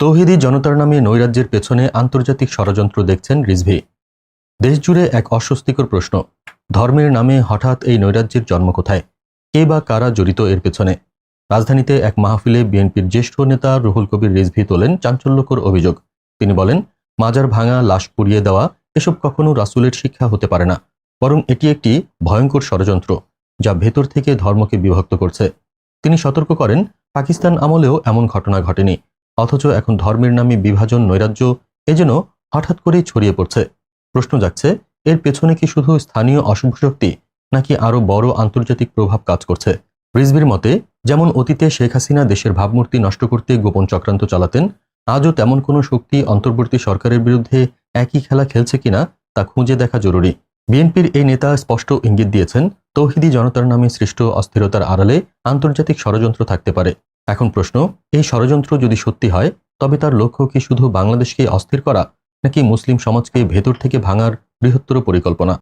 তৌহিদি জনতার নামে নৈরাজ্যের পেছনে আন্তর্জাতিক ষড়যন্ত্র দেখছেন রিজভি। দেশজুড়ে এক অস্বস্তিকর প্রশ্ন, ধর্মের নামে হঠাৎ এই নৈরাজ্যের জন্ম কোথায়? কে বা কারা জড়িত এর পেছনে? রাজধানীতে এক মাহফিলে বিএনপির জ্যেষ্ঠ নেতা রুহুল কবির রিজভি তোলেন চাঞ্চল্যকর অভিযোগ। তিনি বলেন, মাজার ভাঙা, লাশ পুড়িয়ে দেওয়া, এসব কখনো রাসুলের শিক্ষা হতে পারে না, বরং এটি একটি ভয়ঙ্কর ষড়যন্ত্র, যা ভেতর থেকে ধর্মকে বিভক্ত করছে। তিনি সতর্ক করেন, পাকিস্তান আমলেও এমন ঘটনা ঘটেনি অথচ এখন ধর্মের নামে বিভাজন নৈরাজ্য এ যেন হঠাৎ করেই ছড়িয়ে পড়ছে। প্রশ্ন যাচ্ছে এর পেছনে কি শুধু স্থানীয় অশুভ শক্তি নাকি আরও বড় আন্তর্জাতিক প্রভাব কাজ করছে? রিজভির মতে, যেমন অতীতে শেখ হাসিনা দেশের ভাবমূর্তি নষ্ট করতে গোপন চক্রান্ত চালাতেন, আজও তেমন কোনো শক্তি অন্তর্বর্তী সরকারের বিরুদ্ধে একই খেলা খেলছে কিনা তা খুঁজে দেখা জরুরি। বিএনপির এই নেতা স্পষ্ট ইঙ্গিত দিয়েছেন, তৌহিদি জনতার নামে সৃষ্ট অস্থিরতার আড়ালে আন্তর্জাতিক ষড়যন্ত্র থাকতে পারে। এখন প্রশ্ন, এই ষড়যন্ত্র যদি সত্যি হয়, তবে তার লক্ষ্য কি শুধু বাংলাদেশকে অস্থির করা, নাকি মুসলিম সমাজকে ভেতর থেকে ভাঙার বৃহত্তর পরিকল্পনা?